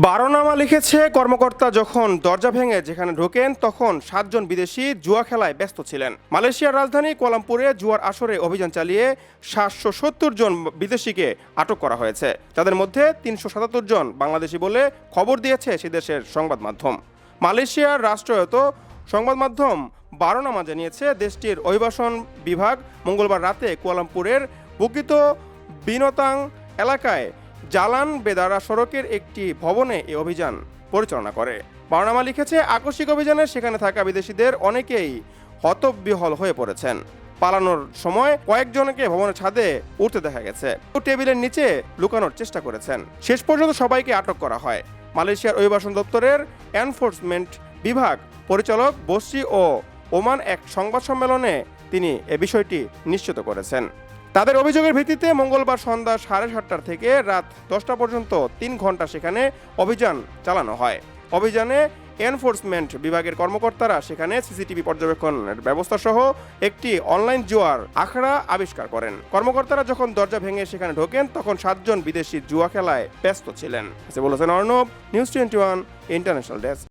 বারোনামা লিখেছে কর্মকর্তা যখন দরজা ভেঙে যেখানে ঢোকেন, তখন সাতজন বিদেশি জুয়া খেলায় ব্যস্ত ছিলেন। মালয়েশিয়ার রাজধানী কোয়ালামপুরে জুয়ার আসরে অভিযান চালিয়ে সাতশো সত্তর জন বিদেশিকে আটক করা হয়েছে। তাদের মধ্যে তিনশো সাতাত্তর জন বাংলাদেশি বলে খবর দিয়েছে সে দেশের সংবাদ মাধ্যম। মালয়েশিয়ার রাষ্ট্রায়ত্ত সংবাদ মাধ্যম বারোনামা জানিয়েছে, দেশটির অভিবাসন বিভাগ মঙ্গলবার রাতে কুয়ালামপুরের বুকিত বিনতাং এলাকায় জালান বেদারা সড়কের একটি ভবনে এই অভিযান পরিচালনা করে। বারনামা লিখেছে, আকস্মিক অভিযানে সেখানে থাকা বিদেশিদের অনেকেই হতবিহল হয়ে পড়েছেন। পালানোর সময় কয়েকজনকে ভবনের ছাদে উঠতে দেখা গেছে। টেবিলের নিচে লুকানোর চেষ্টা করেছেন। শেষ পর্যন্ত সবাইকে আটক করা হয়। মালয়েশিয়ার অভিবাসন দপ্তরের এনফোর্সমেন্ট বিভাগ পরিচালক বসরি ও ওমান এক সংবাদ সম্মেলনে তিনি এ বিষয়টি নিশ্চিত করেছেন। তাদের অভিযোগের ভিত্তিতে মঙ্গলবার সন্ধ্যা সাড়ে সাতটার থেকে রাত দশটা পর্যন্ত তিন ঘণ্টা সেখানে অভিযান চালানো হয়। অভিযানে এনফোর্সমেন্ট বিভাগের কর্মকর্তারা সেখানে সিসিটিভি পর্যবেক্ষণের ব্যবস্থা সহ একটি অনলাইন জুয়ার আখড়া আবিষ্কার করেন। কর্মকর্তারা যখন দরজা ভেঙে সেখানে ঢোকেন, তখন সাতজন বিদেশি জুয়া খেলায় ব্যস্ত ছিলেন। বলেছেন Arnab, news twenty one international desk.